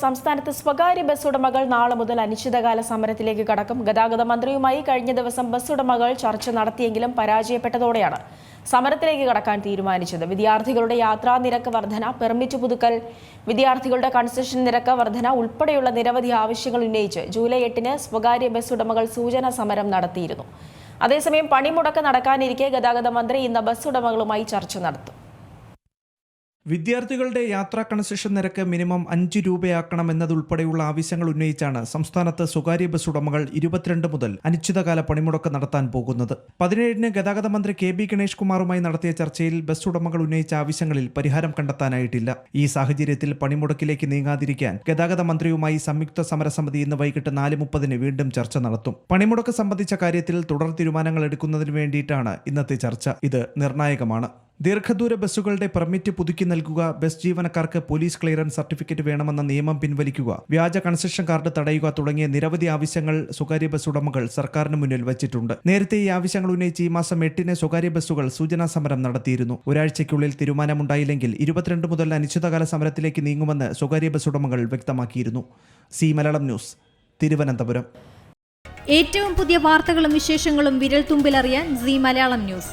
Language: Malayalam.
സംസ്ഥാനത്ത് സ്വകാര്യ ബസ് ഉടമകൾ നാളെ മുതൽ അനിശ്ചിതകാല സമരത്തിലേക്ക് കടക്കും. ഗതാഗത മന്ത്രിയുമായി കഴിഞ്ഞ ദിവസം ബസ് ഉടമകൾ ചർച്ച നടത്തിയെങ്കിലും പരാജയപ്പെട്ടതോടെയാണ് സമരത്തിലേക്ക് കടക്കാൻ തീരുമാനിച്ചത്. വിദ്യാർത്ഥികളുടെ യാത്രാ നിരക്ക് വർധന പെർമിറ്റ് പുതുക്കൽ വിദ്യാർത്ഥികളുടെ കൺസെഷൻ നിരക്ക് വർധന ഉൾപ്പെടെയുള്ള നിരവധി ആവശ്യങ്ങൾ ഉന്നയിച്ച് ജൂലൈ എട്ടിന് സ്വകാര്യ ബസ് ഉടമകൾ സൂചനാ സമരം നടത്തിയിരുന്നു. അതേസമയം പണിമുടക്ക് നടക്കാനിരിക്കെ ഗതാഗത മന്ത്രി ഇന്ന് ബസ് ഉടമകളുമായി ചർച്ച നടത്തും. വിദ്യാർത്ഥികളുടെ യാത്രാ കൺസെഷൻ നിരക്ക് മിനിമം അഞ്ച് രൂപയാക്കണം എന്നതുൾപ്പെടെയുള്ള ആവശ്യങ്ങൾ ഉന്നയിച്ചാണ് സംസ്ഥാനത്ത് സ്വകാര്യ ബസ് ഉടമകൾ ഇരുപത്തിരണ്ട് മുതൽ അനിശ്ചിതകാല പണിമുടക്ക് നടത്താൻ പോകുന്നത്. പതിനേഴിന് ഗതാഗത മന്ത്രി കെ ബി ഗണേഷ് കുമാറുമായി നടത്തിയ ചർച്ചയിൽ ബസ് ഉടമകൾ ഉന്നയിച്ച ആവശ്യങ്ങളിൽ പരിഹാരം കണ്ടെത്താനായിട്ടില്ല. ഈ സാഹചര്യത്തിൽ പണിമുടക്കിലേക്ക് നീങ്ങാതിരിക്കാൻ ഗതാഗത മന്ത്രിയുമായി സംയുക്ത സമരസമിതി ഇന്ന് വൈകിട്ട് നാല് മുപ്പതിന് വീണ്ടും ചർച്ച നടത്തും. പണിമുടക്ക് സംബന്ധിച്ച കാര്യത്തിൽ തുടർ തീരുമാനങ്ങൾ എടുക്കുന്നതിന് വേണ്ടിയിട്ടാണ് ഇന്നത്തെ ചർച്ച. ഇത് നിർണായകമാണ്. ദീർഘദൂര ബസ്സുകളുടെ പെർമിറ്റ് പുതുക്കി നൽകുക ബസ് ജീവനക്കാർക്ക് പോലീസ് ക്ലിയറൻസ് സർട്ടിഫിക്കറ്റ് വേണമെന്ന നിയമം പിൻവലിക്കുക വ്യാജ കൺസെഷൻ കാർഡ് തടയുക തുടങ്ങിയ നിരവധി ആവശ്യങ്ങൾ സ്വകാര്യ ബസ് ഉടമകൾ സർക്കാരിന് മുന്നിൽ വച്ചിട്ടുണ്ട്. നേരത്തെ ഈ ആവശ്യങ്ങൾ ഉന്നയിച്ച് ഈ മാസം എട്ടിന് സ്വകാര്യ ബസ്സുകൾ സൂചനാ സമരം നടത്തിയിരുന്നു. ഒരാഴ്ചയ്ക്കുള്ളിൽ തീരുമാനമുണ്ടായില്ലെങ്കിൽ ഇരുപത്തിരണ്ട് മുതൽ അനിശ്ചിതകാല സമരത്തിലേക്ക് നീങ്ങുമെന്ന് സ്വകാര്യ ബസ് ഉടമകൾ വ്യക്തമാക്കിയിരുന്നു. Zee Malayalam news Thiruvananthapuram. ഏറ്റവും പുതിയ വാർത്തകളും വിശേഷങ്ങളും വിരൽ തുമ്പിലറിയാൻ സി മലയാളം ന്യൂസ്.